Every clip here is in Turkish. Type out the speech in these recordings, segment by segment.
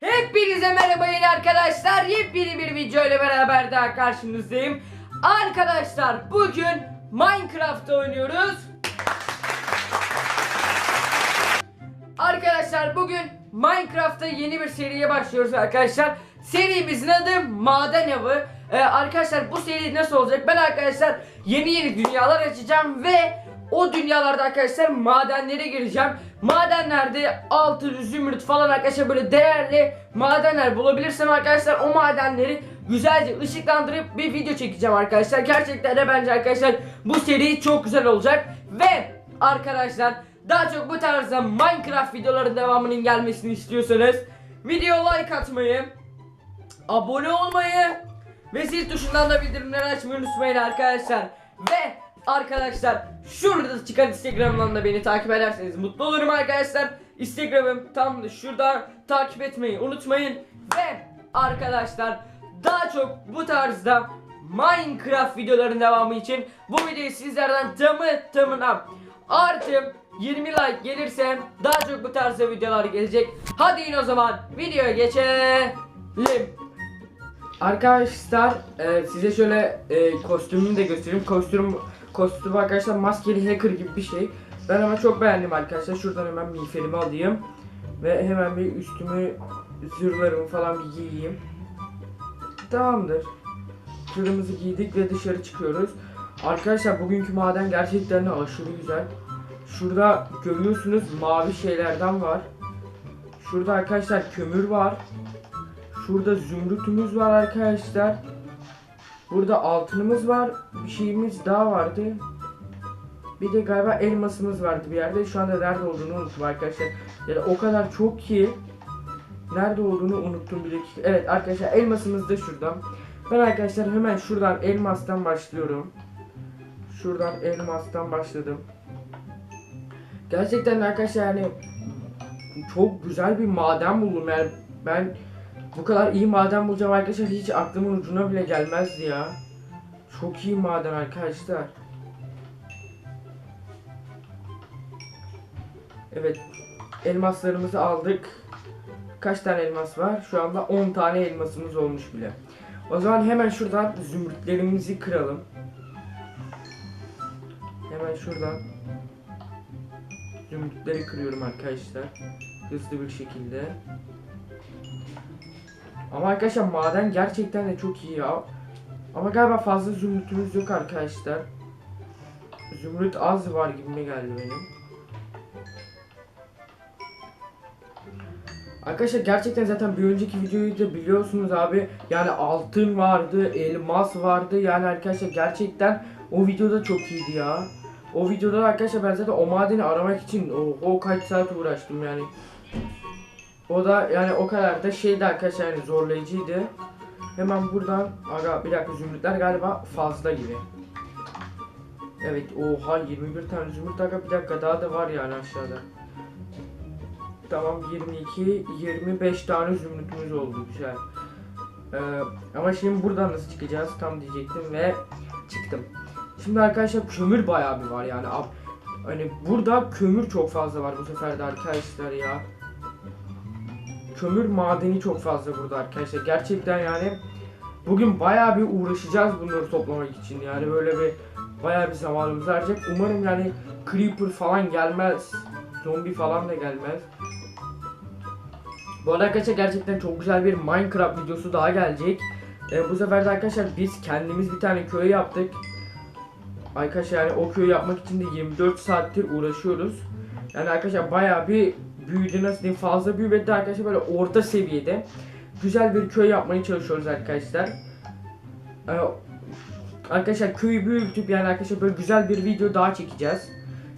Hepinize merhaba yeni arkadaşlar. Yepyeni bir video ile beraber daha karşınızdayım. Arkadaşlar bugün Minecraft oynuyoruz. Arkadaşlar bugün Minecraft'ta yeni bir seriye başlıyoruz arkadaşlar. Serimizin adı Maden Avı. Ee, arkadaşlar bu seri nasıl olacak? Ben arkadaşlar yeni yeni dünyalar açacağım ve o dünyalarda arkadaşlar madenlere gireceğim. Madenlerde altın, zümrüt falan arkadaşlar böyle değerli madenler bulabilirsem arkadaşlar o madenleri güzelce ışıklandırıp bir video çekeceğim arkadaşlar. Gerçekten de bence arkadaşlar bu seri çok güzel olacak. Ve arkadaşlar daha çok bu tarzda Minecraft videoların devamının gelmesini istiyorsanız video like atmayı, abone olmayı ve zil tuşundan da bildirimleri açmayı unutmayın arkadaşlar. Ve arkadaşlar şurada çıkan Instagram'dan da beni takip ederseniz mutlu olurum arkadaşlar. Instagram'ım tam da şurada takip etmeyi unutmayın. Ve arkadaşlar daha çok bu tarzda Minecraft videoların devamı için bu videoyu sizlerden tamı tamına artı 20 like gelirse daha çok bu tarzda videolar gelecek. Hadi yine o zaman videoya geçelim. Arkadaşlar e, size şöyle e, kostümümü de göstereyim. Kostüm kostüm arkadaşlar maskeli hacker gibi bir şey. Ben ama çok beğendim arkadaşlar. Şuradan hemen miğferimi alayım ve hemen bir üstümü zırhlarımı falan bir giyeyim. Tamamdır. Zırhımızı giydik ve dışarı çıkıyoruz. Arkadaşlar bugünkü maden gerçekten de aşırı güzel. Şurada görüyorsunuz mavi şeylerden var. Şurada arkadaşlar kömür var. Şurada zümrütümüz var arkadaşlar. Burada altınımız var. Bir şeyimiz daha vardı. Bir de galiba elmasımız vardı bir yerde. Şu anda nerede olduğunu unuttum arkadaşlar. Yani o kadar çok ki nerede olduğunu unuttum dakika. Evet arkadaşlar elmasımız da şurada. Ben arkadaşlar hemen şuradan elmastan başlıyorum. Şuradan elmastan başladım. Gerçekten arkadaşlar yani çok güzel bir maden buldum yani ben bu kadar iyi maden bulacağım arkadaşlar hiç aklımın ucuna bile gelmezdi ya. Çok iyi maden arkadaşlar. Evet. Elmaslarımızı aldık. Kaç tane elmas var? Şu anda 10 tane elmasımız olmuş bile. O zaman hemen şuradan zümrütlerimizi kıralım. Hemen şuradan zümrütleri kırıyorum arkadaşlar. Hızlı bir şekilde. Ama arkadaşlar maden gerçekten de çok iyi ya. Ama galiba fazla zümrütümüz yok arkadaşlar. Zümrüt az var gibime geldi benim. Arkadaşlar gerçekten zaten bir önceki videoyu da biliyorsunuz abi. Yani altın vardı, elmas vardı. Yani arkadaşlar gerçekten o videoda çok iyiydi ya. O videoda da arkadaşlar ben zaten o madeni aramak için o, o kaç saat uğraştım yani. O da yani o kadar da şeydi arkadaşlar yani zorlayıcıydı. Hemen buradan aga bir dakika zümrütler galiba fazla gibi. Evet oha 21 tane zümrüt aga bir dakika daha da var yani aşağıda. Tamam 22 25 tane zümrütümüz oldu güzel. Ee, ama şimdi buradan nasıl çıkacağız tam diyecektim ve çıktım. Şimdi arkadaşlar kömür bayağı bir var yani. Hani burada kömür çok fazla var bu sefer de arkadaşlar ya kömür madeni çok fazla burada arkadaşlar. Gerçekten yani bugün bayağı bir uğraşacağız bunları toplamak için. Yani böyle bir bayağı bir zamanımız harcayacak. Umarım yani creeper falan gelmez. Zombi falan da gelmez. Bu arada arkadaşlar gerçekten çok güzel bir Minecraft videosu daha gelecek. Ee, bu sefer de arkadaşlar biz kendimiz bir tane köy yaptık. Arkadaşlar yani o köyü yapmak için de 24 saattir uğraşıyoruz. Yani arkadaşlar bayağı bir büyüdü nasıl diyeyim fazla büyümedi arkadaşlar böyle orta seviyede güzel bir köy yapmaya çalışıyoruz arkadaşlar. Ee, arkadaşlar köyü büyütüp yani arkadaşlar böyle güzel bir video daha çekeceğiz.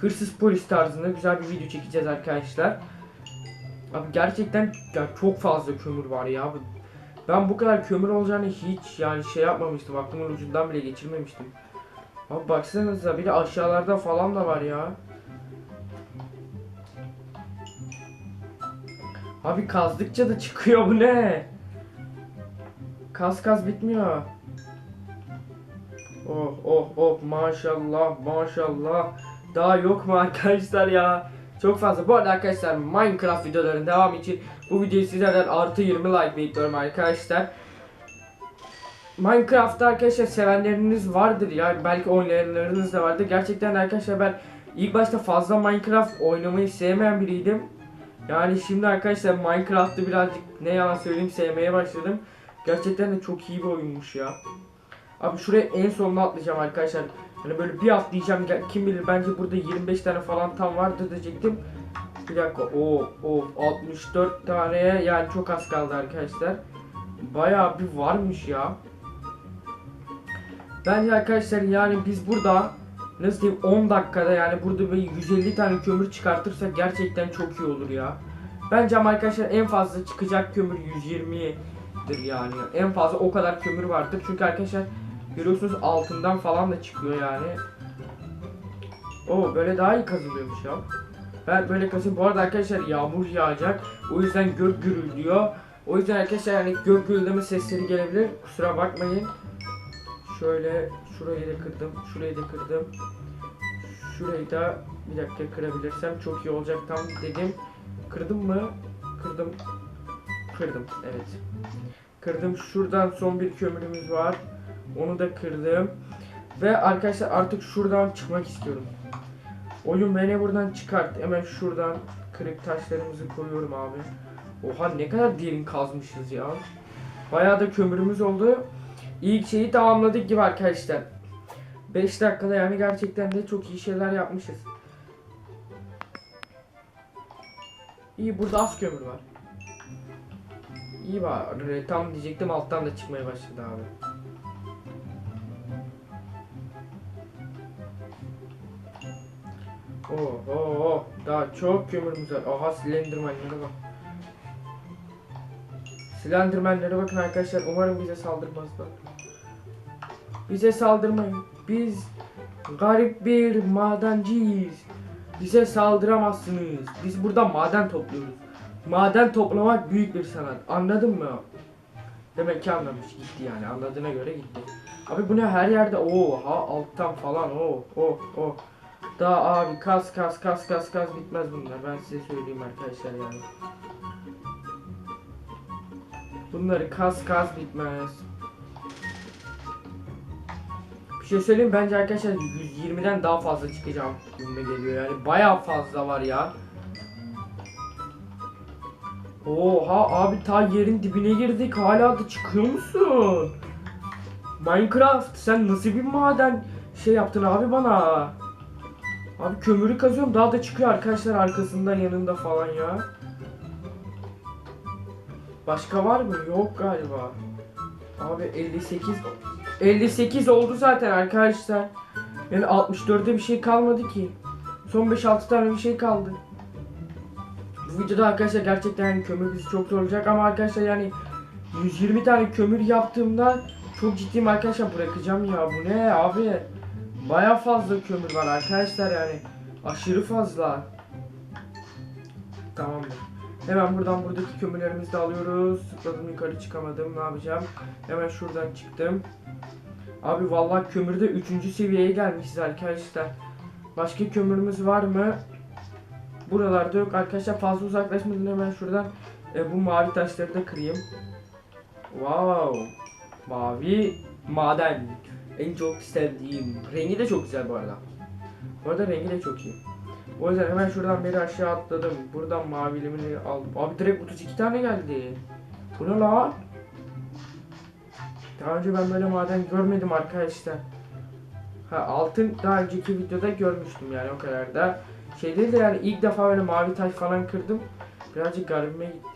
Hırsız polis tarzında güzel bir video çekeceğiz arkadaşlar. Abi gerçekten ya çok fazla kömür var ya. Ben bu kadar kömür olacağını hiç yani şey yapmamıştım. Aklımın ucundan bile geçirmemiştim. Abi baksanıza bir de aşağılarda falan da var ya. Abi kazdıkça da çıkıyor bu ne? Kaz kaz bitmiyor. Oh oh oh maşallah maşallah. Daha yok mu arkadaşlar ya? Çok fazla. Bu arada arkadaşlar Minecraft videoların devamı için Bu videoyu sizlerden artı 20 like bekliyorum arkadaşlar. Minecraft'ta arkadaşlar sevenleriniz vardır ya belki oynayanlarınız da vardır. Gerçekten arkadaşlar ben ilk başta fazla Minecraft oynamayı sevmeyen biriydim. Yani şimdi arkadaşlar Minecraft'ı birazcık ne yalan söyleyeyim sevmeye başladım. Gerçekten de çok iyi bir oyunmuş ya. Abi şuraya en sonuna atlayacağım arkadaşlar. Hani böyle bir atlayacağım kim bilir bence burada 25 tane falan tam vardır diyecektim. Bir dakika o o 64 taneye yani çok az kaldı arkadaşlar. Bayağı bir varmış ya. Bence arkadaşlar yani biz burada nasıl diyeyim 10 dakikada yani burada böyle 150 tane kömür çıkartırsak gerçekten çok iyi olur ya. Bence ama arkadaşlar en fazla çıkacak kömür 120'dir yani. En fazla o kadar kömür vardır. Çünkü arkadaşlar görüyorsunuz altından falan da çıkıyor yani. O böyle daha iyi kazılıyormuş ya. Ben böyle kazayım. Bu arada arkadaşlar yağmur yağacak. O yüzden gök gürülüyor. O yüzden arkadaşlar yani gök gürüldeme sesleri gelebilir. Kusura bakmayın. Şöyle şurayı da kırdım. Şurayı da kırdım. Şurayı da bir dakika kırabilirsem çok iyi olacak tam dedim. Kırdım mı? Kırdım. Kırdım. Evet. Kırdım. Şuradan son bir kömürümüz var. Onu da kırdım. Ve arkadaşlar artık şuradan çıkmak istiyorum. Oyun beni buradan çıkart. Hemen şuradan kırık taşlarımızı koyuyorum abi. Oha ne kadar derin kazmışız ya. Bayağı da kömürümüz oldu. İlk şeyi tamamladık gibi arkadaşlar. 5 dakikada yani gerçekten de çok iyi şeyler yapmışız. İyi burada az kömür var. İyi bari tam diyecektim alttan da çıkmaya başladı abi. Oh oh oh daha çok kömürümüz var. Aha Slenderman'lere bak. Slenderman'lere bakın arkadaşlar. Umarım bize saldırmazlar. Bize saldırmayın. Biz garip bir madenciyiz. Bize saldıramazsınız. Biz burada maden topluyoruz. Maden toplamak büyük bir sanat. Anladın mı? Demek ki anlamış gitti yani. Anladığına göre gitti. Abi bu ne her yerde oha alttan falan o o o. Daha abi kas kas kas kas kas bitmez bunlar. Ben size söyleyeyim arkadaşlar yani. Bunları kas kas bitmez. Bir şey söyleyeyim bence arkadaşlar 120'den daha fazla çıkacağım gibime geliyor yani bayağı fazla var ya. Oha abi ta yerin dibine girdik hala da çıkıyor musun? Minecraft sen nasıl bir maden şey yaptın abi bana? Abi kömürü kazıyorum daha da çıkıyor arkadaşlar arkasından yanında falan ya. Başka var mı? Yok galiba. Abi 58 58 oldu zaten arkadaşlar. Yani 64'te bir şey kalmadı ki. Son 5-6 tane bir şey kaldı. Bu videoda arkadaşlar gerçekten yani kömür bizi çok zorlayacak ama arkadaşlar yani 120 tane kömür yaptığımda çok ciddiyim arkadaşlar bırakacağım ya bu ne abi Baya fazla kömür var arkadaşlar yani aşırı fazla Tamamdır Hemen buradan buradaki kömürlerimizi de alıyoruz Sıkladım yukarı çıkamadım ne yapacağım Hemen şuradan çıktım Abi vallahi kömürde 3. seviyeye gelmişiz arkadaşlar Başka kömürümüz var mı? Buralarda yok arkadaşlar fazla uzaklaşmadan hemen şuradan e, bu mavi taşları da kırayım. Wow. Mavi maden. En çok sevdiğim. Rengi de çok güzel bu arada. Bu arada rengi de çok iyi. O yüzden hemen şuradan beri aşağı atladım. Buradan mavilimini aldım. Abi direkt 32 tane geldi. Bu ne lan? Daha önce ben böyle maden görmedim arkadaşlar. Ha altın daha önceki videoda görmüştüm yani o kadar da şey değil de yani ilk defa böyle mavi taş falan kırdım. Birazcık garibime gitti.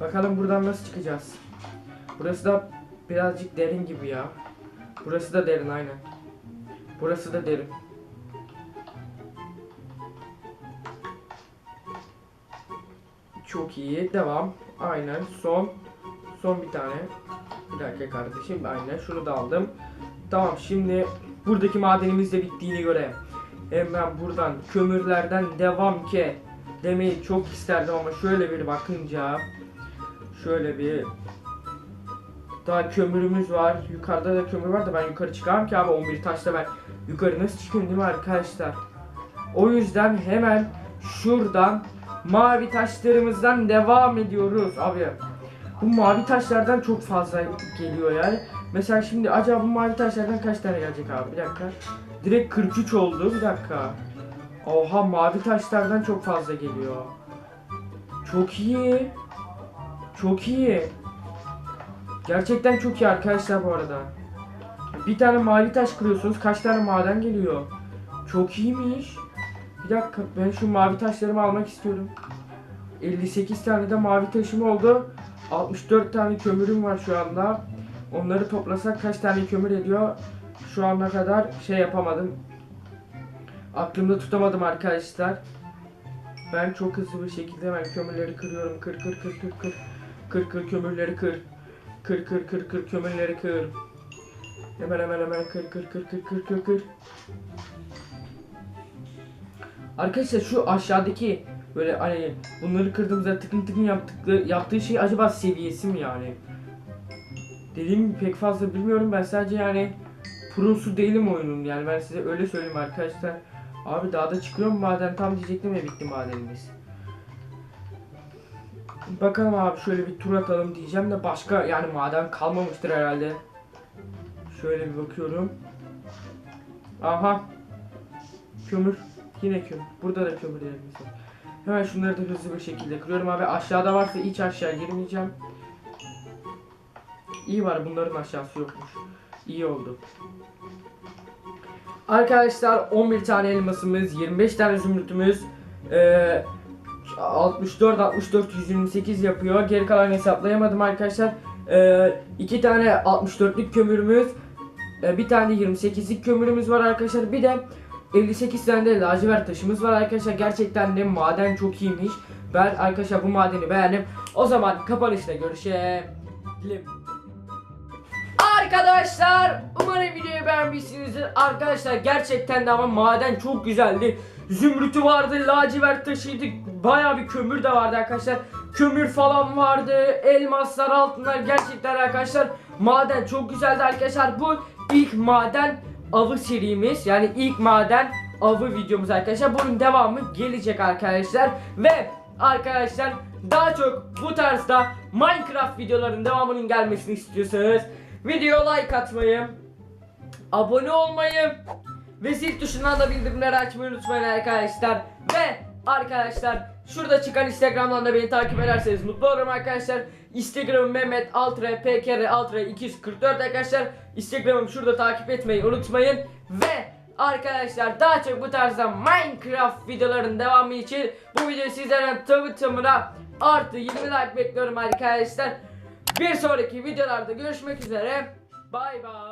Bakalım buradan nasıl çıkacağız. Burası da birazcık derin gibi ya. Burası da derin aynen. Burası da derin. Çok iyi. Devam. Aynen. Son. Son bir tane. Bir dakika kardeşim. Aynen. Şunu da aldım. Tamam şimdi buradaki madenimiz de bittiğine göre hemen buradan kömürlerden devam ki demeyi çok isterdim ama şöyle bir bakınca şöyle bir daha kömürümüz var. Yukarıda da kömür var da ben yukarı çıkamam ki abi 11 taşla ben yukarı nasıl çıkayım değil mi arkadaşlar? O yüzden hemen şuradan mavi taşlarımızdan devam ediyoruz abi. Bu mavi taşlardan çok fazla geliyor yani. Mesela şimdi acaba bu mavi taşlardan kaç tane gelecek abi? Bir dakika. Direkt 43 oldu. Bir dakika. Oha mavi taşlardan çok fazla geliyor. Çok iyi. Çok iyi. Gerçekten çok iyi arkadaşlar bu arada. Bir tane mavi taş kırıyorsunuz. Kaç tane maden geliyor? Çok iyiymiş. Bir dakika ben şu mavi taşlarımı almak istiyorum. 58 tane de mavi taşım oldu. 64 tane kömürüm var şu anda. Onları toplasak kaç tane kömür ediyor? Şu ana kadar şey yapamadım. Aklımda tutamadım arkadaşlar. Ben çok hızlı bir şekilde hemen kömürleri kırıyorum. Kır kır kır kır kır. Kır kır kömürleri kır. Kır kır kır kır kömürleri kır. Hemen hemen hemen kır kır kır kır kır kır kır. Arkadaşlar şu aşağıdaki böyle hani bunları kırdığımızda tıkın tıkın yaptıkları yaptığı şey acaba seviyesi mi yani? Dediğim gibi pek fazla bilmiyorum ben sadece yani prosu değilim oyunun yani ben size öyle söyleyeyim arkadaşlar. Abi dağda çıkıyor mu maden tam diyecektim ya bitti madenimiz. Bakalım abi şöyle bir tur atalım diyeceğim de başka yani maden kalmamıştır herhalde. Şöyle bir bakıyorum. Aha. Kömür. Yine kömür. Burada da kömürlerimiz var. Hemen şunları da hızlı bir şekilde kırıyorum abi. Aşağıda varsa hiç aşağı girmeyeceğim. İyi var bunların aşağısı yokmuş. İyi oldu. Arkadaşlar 11 tane elmasımız, 25 tane zümrütümüz, eee 64 64 128 yapıyor. Geri kalan hesaplayamadım arkadaşlar. Eee 2 tane 64'lük kömürümüz, e, bir tane de 28'lik kömürümüz var arkadaşlar. Bir de 58 tane de lacivert taşımız var arkadaşlar. Gerçekten de maden çok iyiymiş. Ben arkadaşlar bu madeni beğendim. O zaman kapanışta görüşelim. Arkadaşlar umarım videoyu beğenmişsinizdir. Arkadaşlar gerçekten de ama maden çok güzeldi. Zümrütü vardı, lacivert taşıydı. Baya bir kömür de vardı arkadaşlar. Kömür falan vardı. Elmaslar, altınlar gerçekten arkadaşlar. Maden çok güzeldi arkadaşlar. Bu ilk maden avı serimiz. Yani ilk maden avı videomuz arkadaşlar. Bunun devamı gelecek arkadaşlar. Ve arkadaşlar daha çok bu tarzda Minecraft videolarının devamının gelmesini istiyorsanız Videoya like atmayı, abone olmayı ve zil tuşundan da bildirimleri açmayı unutmayın arkadaşlar. Ve arkadaşlar şurada çıkan Instagram'dan da beni takip ederseniz mutlu olurum arkadaşlar. Instagram'ım Mehmet Altre PKR Altre 244 arkadaşlar. Instagram'ım şurada takip etmeyi unutmayın. Ve arkadaşlar daha çok bu tarzda Minecraft videoların devamı için bu videoyu sizlerden tamı tamına artı 20 like bekliyorum arkadaşlar. Bir sonraki videolarda görüşmek üzere. Bay bay.